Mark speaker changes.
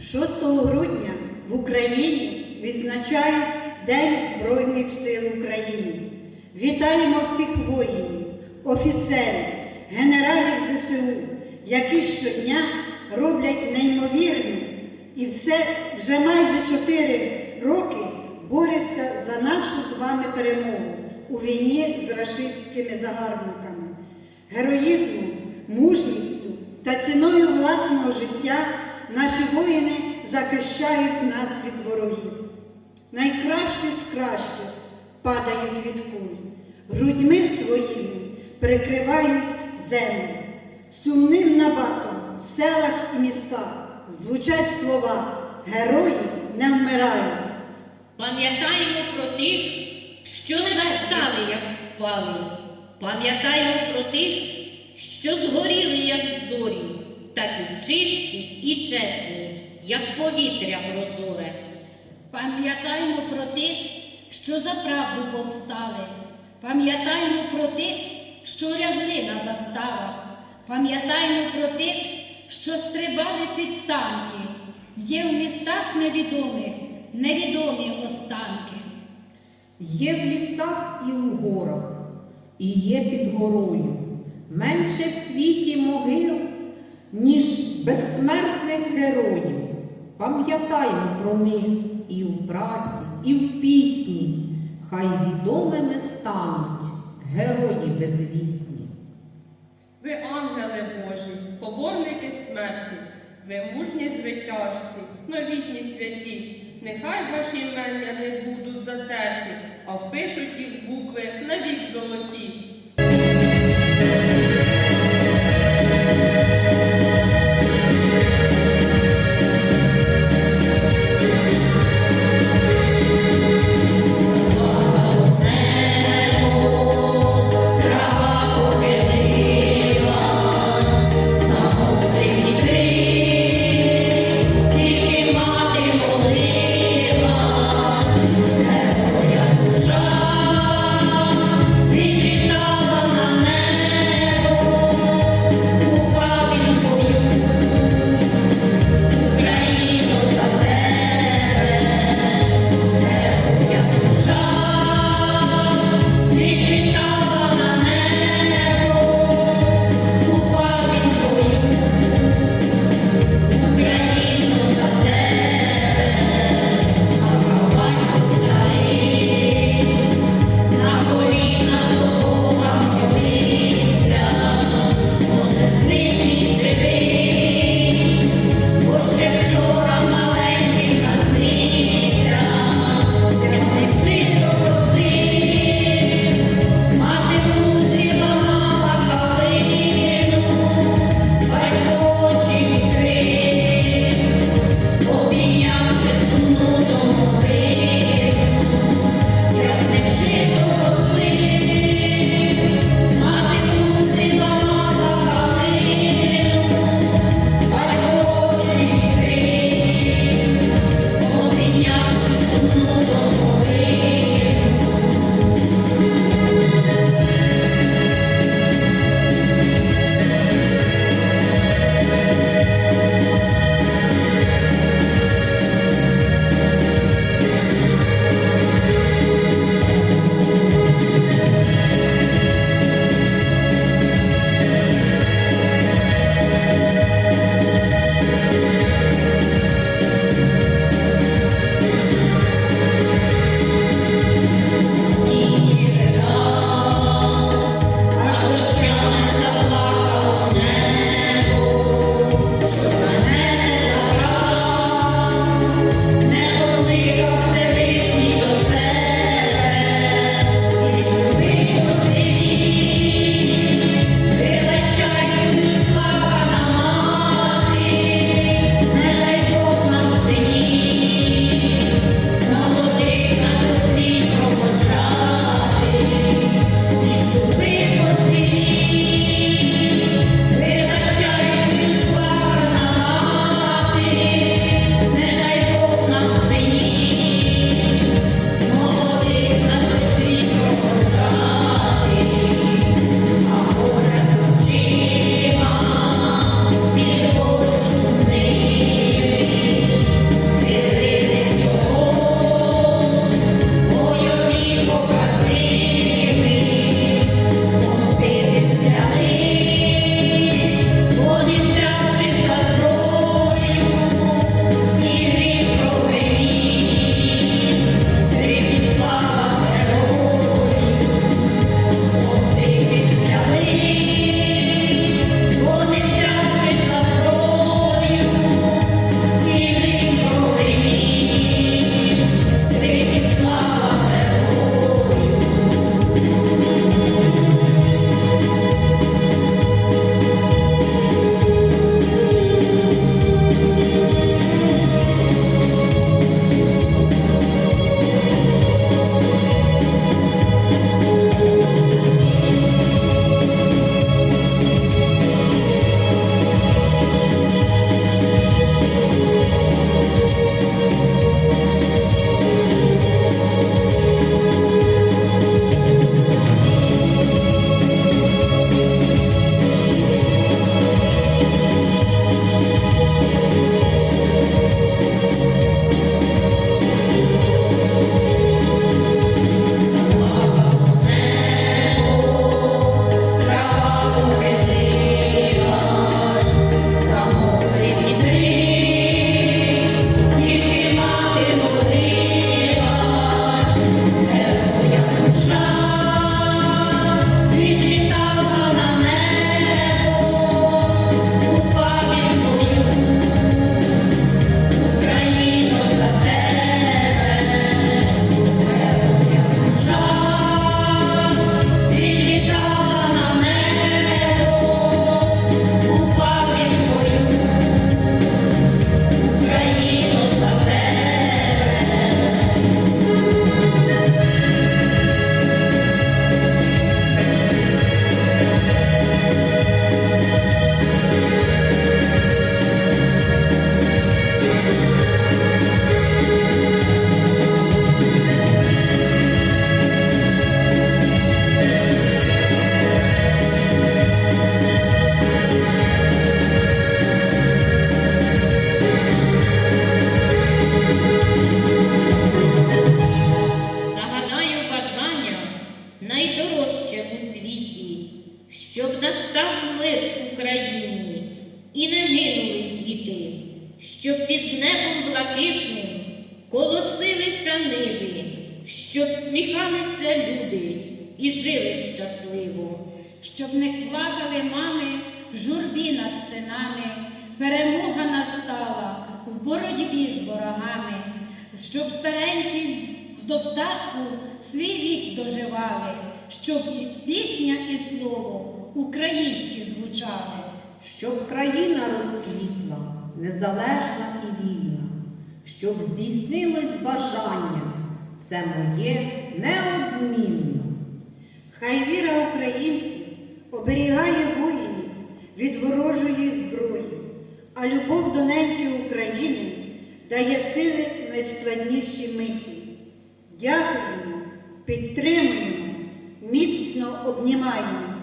Speaker 1: 6 грудня в Україні відзначають День Збройних сил України. Вітаємо всіх воїнів, офіцерів, генералів ЗСУ, які щодня роблять неймовірне і все вже майже 4 роки борються за нашу з вами перемогу у війні з рашистськими загарбниками. Героїзмом, мужністю та ціною власного життя наші воїни захищають нас від ворогів. Найкращі з кращих падають від куль, грудьми своїми прикривають землю. Сумним набатом в селах і містах звучать слова Герої не вмирають.
Speaker 2: Пам'ятаємо про тих, що не встали, як впали. Пам'ятаємо про тих, що згоріли, як зорі, так і чисті і чесні, як повітря прозоре.
Speaker 3: Пам'ятаймо про тих, що за правду повстали. Пам'ятаймо про тих, що лягли на заставах. Пам'ятаймо про тих, що стрибали під танки. Є в містах невідомих, невідомі останки.
Speaker 4: Є в лісах і у горах, і є під горою. Менше в світі могил, ніж безсмертних героїв. Пам'ятаймо про них і в праці, і в пісні. Хай відомими стануть герої безвісні.
Speaker 5: Ви ангели Божі, поборники смерті, ви мужні звитяжці, новітні святі. Нехай ваші імення не будуть затерті, а впишуть їх букви навік
Speaker 2: щоб не
Speaker 3: плакали мами в журбі над синами, перемога настала в боротьбі з ворогами, щоб старенькі в достатку свій вік доживали, щоб і пісня і слово українські звучали.
Speaker 4: щоб країна розквітла, незалежна і вільна, щоб здійснилось бажання, це моє неодмінно.
Speaker 1: Хай віра українців оберігає воїнів від ворожої зброї, а любов до неньки України дає сили найскладніші миті. Дякуємо, підтримуємо, міцно обнімаємо.